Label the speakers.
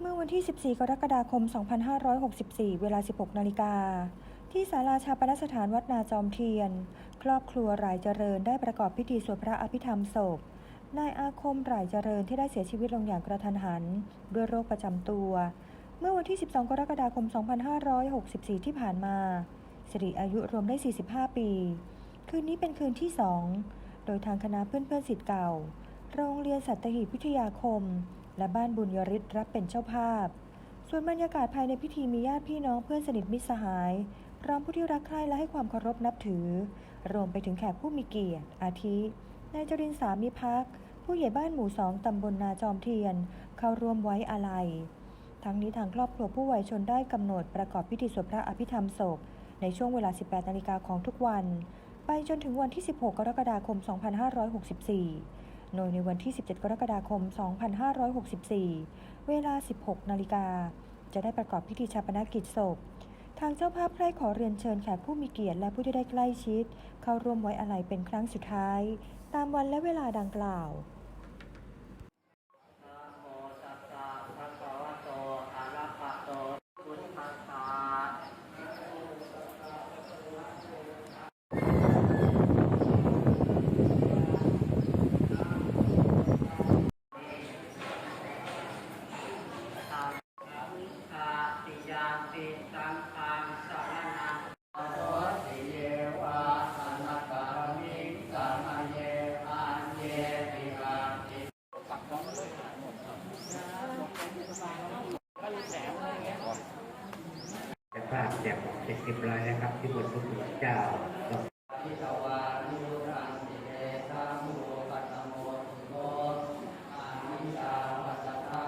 Speaker 1: เมื่อวันที่ 14 กรกฎาคม 2564 เวลา 16 นาฬิกา ที่ศาลาชาปนสถานวัดนาจอมเทียน ครอบครัวรายเจริญได้ประกอบพิธีสวดพระอภิธรรมศพ นายอาคมรายเจริญที่ได้เสียชีวิตลงอย่างกระทันหัน ด้วยโรคประจำตัว เมื่อวันที่ 12 กรกฎาคม 2564 ที่ผ่านมา สิริอายุรวมได้ 45 ปี คืนนี้เป็นคืนที่ 2 โดยทางคณะเพื่อนๆสิทธิ์เก่า โรงเรียนสัตหีบวิทยาคม และบ้านบุญยริศรับเป็นเจ้าภาพ ส่วนบรรยากาศภายในพิธีมีญาติพี่น้องเพื่อนสนิทมิตรสหายพร้อมผู้ที่รักใคร่และให้ความเคารพนับถือ รวมไปถึงแขกผู้มีเกียรติ อาทินายจรินสามิพัก ผู้ใหญ่บ้านหมู่สองตำบลนาจอมเทียน เข้าร่วมไว้อาลัย ทั้งนี้ทางครอบครัวผู้วัยชนได้กำหนดประกอบพิธีสวดพระอภิธรรมศพ ในช่วงเวลา 18 นาฬิกาของทุกวัน ไปจนถึงวันที่ 16 กรกฎาคม 2564 โดยในวันที่ 17 กรกฎาคม 2564 เวลา 16 นาฬิกา จะได้ประกอบพิธีชาปนกิจศพ ทางเจ้าภาพใคร่ขอเรียนเชิญแขกผู้มีเกียรติและผู้ที่ได้ใกล้ชิด เข้าร่วมไว้อาลัยเป็นครั้งสุดท้าย ตามวันและเวลาดังกล่าว
Speaker 2: ภาพจากเจ็ดสิบรายนะครับ ที่บนพระเจ้าที่ตวานุราสีเดชามุปัตโมติ
Speaker 3: โอานิสาปัสสะครับ